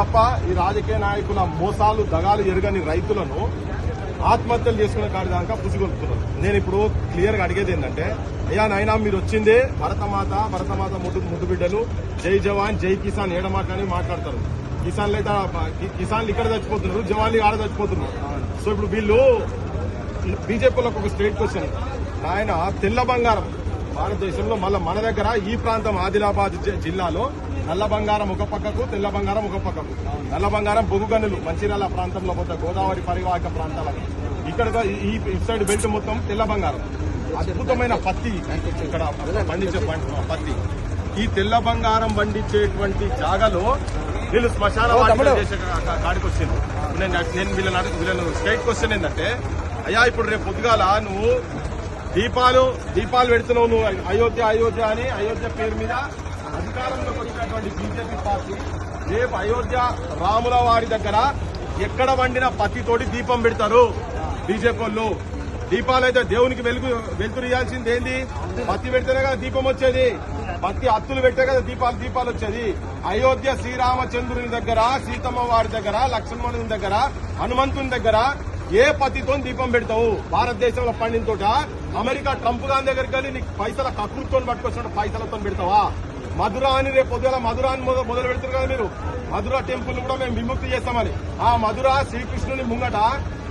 తప్ప ఈ రాజకీయ నాయకుల మోసాలు దగాలు ఎరగని రైతులను ఆత్మహత్యలు చేసుకునే కాడి దాకా పుసిగొలుపుతున్నారు నేను ఇప్పుడు క్లియర్గా అడిగేది ఏంటంటే అయ్యా నాయన మీరు వచ్చిందే భరతమాత భరతమాత ముద్దు ముద్దు బిడ్డలు జై జవాన్ జై కిసాన్ ఏడమాట అని మాట్లాడతారు. కిసాన్లు అయితే కిసాన్లు ఇక్కడ చచ్చిపోతున్నారు జవాన్లు ఆడ చచ్చిపోతున్నారు. సో ఇప్పుడు వీళ్ళు బీజేపీలో ఒక స్టేట్ క్వశ్చన్. ఆయన తెల్ల బంగారం. భారతదేశంలో మళ్ళీ మన దగ్గర ఈ ప్రాంతం ఆదిలాబాద్ జి- జిల్లాలో నల్ల బంగారం ఒక పక్కకు తెల్ల బంగారం ఒక పక్కకు. నల్ల బంగారం బొగ్గు గనులు మంచిర్యాల ప్రాంతంలో పోతే గోదావరి పరివాహక ప్రాంతాలకు. ఇక్కడ ఈ ఇటు సైడ్ బెల్ట్ మొత్తం తెల్ల బంగారం. అద్భుతమైన పత్తి ఇక్కడ పండించే పత్తి. ఈ తెల్ల బంగారం పండించేటువంటి జాగాలో వీళ్ళు శ్మశాన చేసే కాడికి వచ్చింది నేను నేను వీళ్ళని అడుగు వీళ్ళను స్ట్రైట్ క్వశ్చన్ ఏంటంటే అయ్యా ఇప్పుడు రేపు పొద్దుగాల నువ్వు దీపాలు దీపాలు పెడుతున్నావు నువ్వు అయోధ్య అయోధ్య అని అయోధ్య పేరు మీద అధికారంలోకి వచ్చినటువంటి బీజేపీ పార్టీ రేపు అయోధ్య రాముల వారి దగ్గర ఎక్కడ వండిన పత్తితోటి దీపం పెడతారు. బీజేపీ వాళ్ళు. దీపాలు అయితే దేవునికి వెలుగు వెలుతురు ఇవ్వాల్సింది ఏంది? పత్తి పెడితేనే కదా దీపం వచ్చేది. పత్తి అత్తులు పెట్టే కదా దీపాలు దీపాలు వచ్చేది. అయోధ్య శ్రీరామచంద్రుని దగ్గర సీతమ్మ వారి దగ్గర లక్ష్మణుని దగ్గర హనుమంతుని దగ్గర ఏ పత్తితో దీపం పెడతావు? భారతదేశంలో పండిన తోట. అమెరికా ట్రంప్ గాంధీ దగ్గరికి వెళ్ళి నీకు పైసల కక్కుర్తో పట్టుకొచ్చిన పైసలతో పెడతావా? మధుర అని రేపు పొద్దున మధుర అని మొదలు పెడుతున్నారు కదా మీరు. మధుర టెంపుల్ కూడా మేము విముక్తి చేస్తామని. ఆ మధుర శ్రీకృష్ణుని ముంగట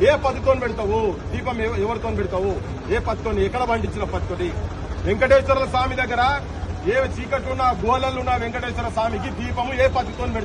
ఏ పత్తితో పెడతావు? దీపం ఎవరితో పెడతావు? ఏ పత్తితో ఎక్కడ పండించిన పత్తితోటి వెంకటేశ్వర స్వామి దగ్గర ఏ చీకట్టున్న గోళలున్న వెంకటేశ్వర స్వామికి దీపము ఏ పత్తితో పెడతావు?